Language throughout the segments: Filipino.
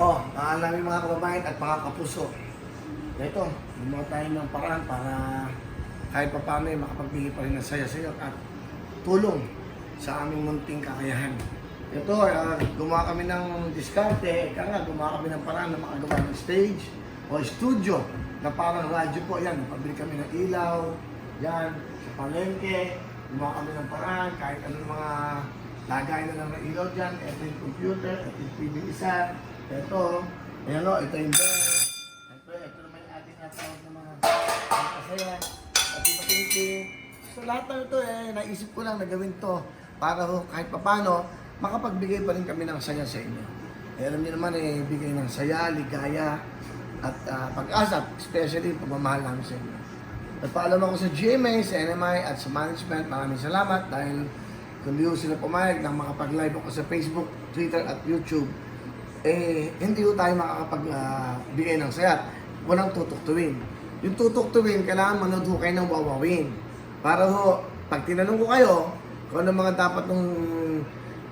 Mahal namin mga kababayan at mga kapuso. Ito, gumawa tayo ng paraan para kahit pa paano ay makapagbigay pa rin ng saya sa iyo at tulong sa aming munting kakayahan. Ito, ah, gumawa kami ng diskarte, ika nga, gumawa kami ng paraan na makagawa ng stage o studio na parang radyo po. Yan, pabili kami ng ilaw, yan, sa palengke, gumawa kami ng paraan, kahit anong mga lagay na lang ng ilaw dyan, ito yung computer, ito yung TV isa, ito, ayan o, ito yung bell, ito, ito naman yung ating natawag ng mga kasaya, at yung patingting. So lahat ng ito eh, naisip ko lang na gawin to para ho, kahit papano, makapagbigay pa rin kami ng saya sa inyo. Eh, alam niyo naman eh, bigay ng saya, ligaya, at ah, pag-asa, especially pagmamahal namin sa inyo. Nagpaalam ako sa GMA, sa NMI, at sa management. Maraming salamat dahil kung di sila pumayag nang makapag-live ako sa Facebook, Twitter, at YouTube, eh, hindi ko tayo makakapagbigay ng saya. Walang tutuktuin. Yung tutuktuin, kailangan manood ho kayo ng wawawin. Para ho, pag tinanong ko kayo, kung ano mga dapat nung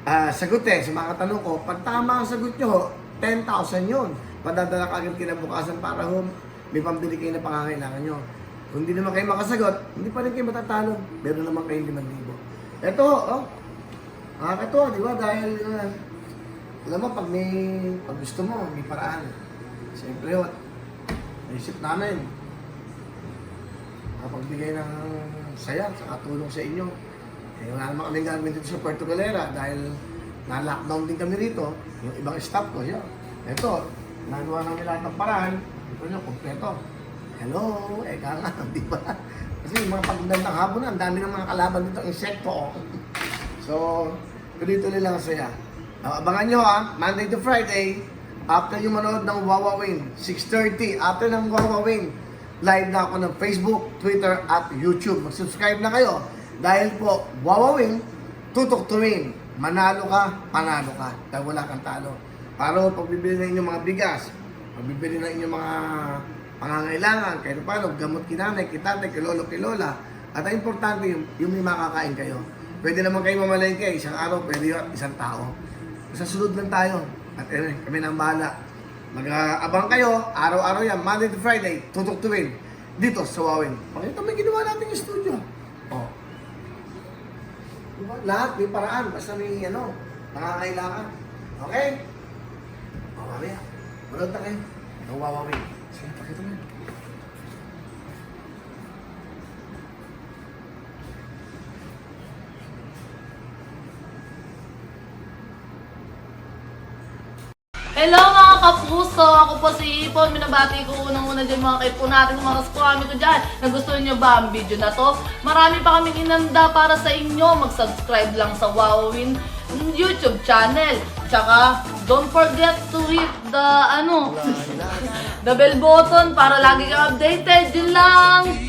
ah, sagutin sa mga tanong ko, pag tama ang sagot nyo ho, 10,000 yun. Padadala ka agad kinabukasan para ho, may pambili kayo na pangangailangan nyo. Kung hindi naman kayo makasagot, hindi pa rin kayo matatalo. Meron naman kayo 5,000. Ito, oh. Nakakatuwa, di ba? Dahil, uh, alam mo, pag may, pag gusto mo, may paraan. Siyempre, yun. Naisip namin. Makapagbigay ng saya sa tulong sa inyo. Eh, wala naman kami gagawin dito sa Puerto Galera dahil na-lockdown din kami rito. Yung ibang staff ko, yun. Ito, nagawa namin lahat ng paraan. Ito nyo, kompleto. Hello, eka nga, di ba? Kasi yung mga pagdandang hapon na, ang dami ng mga kalaban dito, insekto. oh. So, tuloy-tuloy lang ang saya. Uh, abangan nyo ha, Monday to Friday, after yung manood ng Wawawin, 6.30, after ng Wawawin, live na ako ng Facebook, Twitter, at YouTube. Mag-subscribe na kayo. Dahil po, Wawawin, tutuktuin. Manalo ka, panalo ka. Dahil wala kang talo. Para pagbibili na inyong mga bigas, pagbibili na inyong mga pangangailangan, kahit paano, gamot kinanay, kitatay, kilolo, kilola. At ang importante, yung, yung may makakain kayo. Pwede naman kayo mamalengke, isang araw, pwede isang tao. Sa sunod lang tayo. At eh, kami nang bahala. Mag-abang kayo, araw-araw yan, Monday to Friday, tutuktuin. Dito sa Wawin. Pakita may ginawa natin yung studio. Oh. Diba? Lahat may paraan, basta may ano, nakakailangan. Okay? O, mamaya. Manood na kayo. Ang Wawawin. Sige, pakita mo yun. Hello mga kapuso! Ako po si Ipon. Minabati ko unang-una dyan mga kaipo natin, mga kaskwami ko dyan. Nagustuhan nyo ba ang video na to? Marami pa kaming inanda para sa inyo. Mag-subscribe lang sa Wowin YouTube channel. Tsaka, don't forget to hit the, ano, the bell button para lagi kang updated. Yun lang!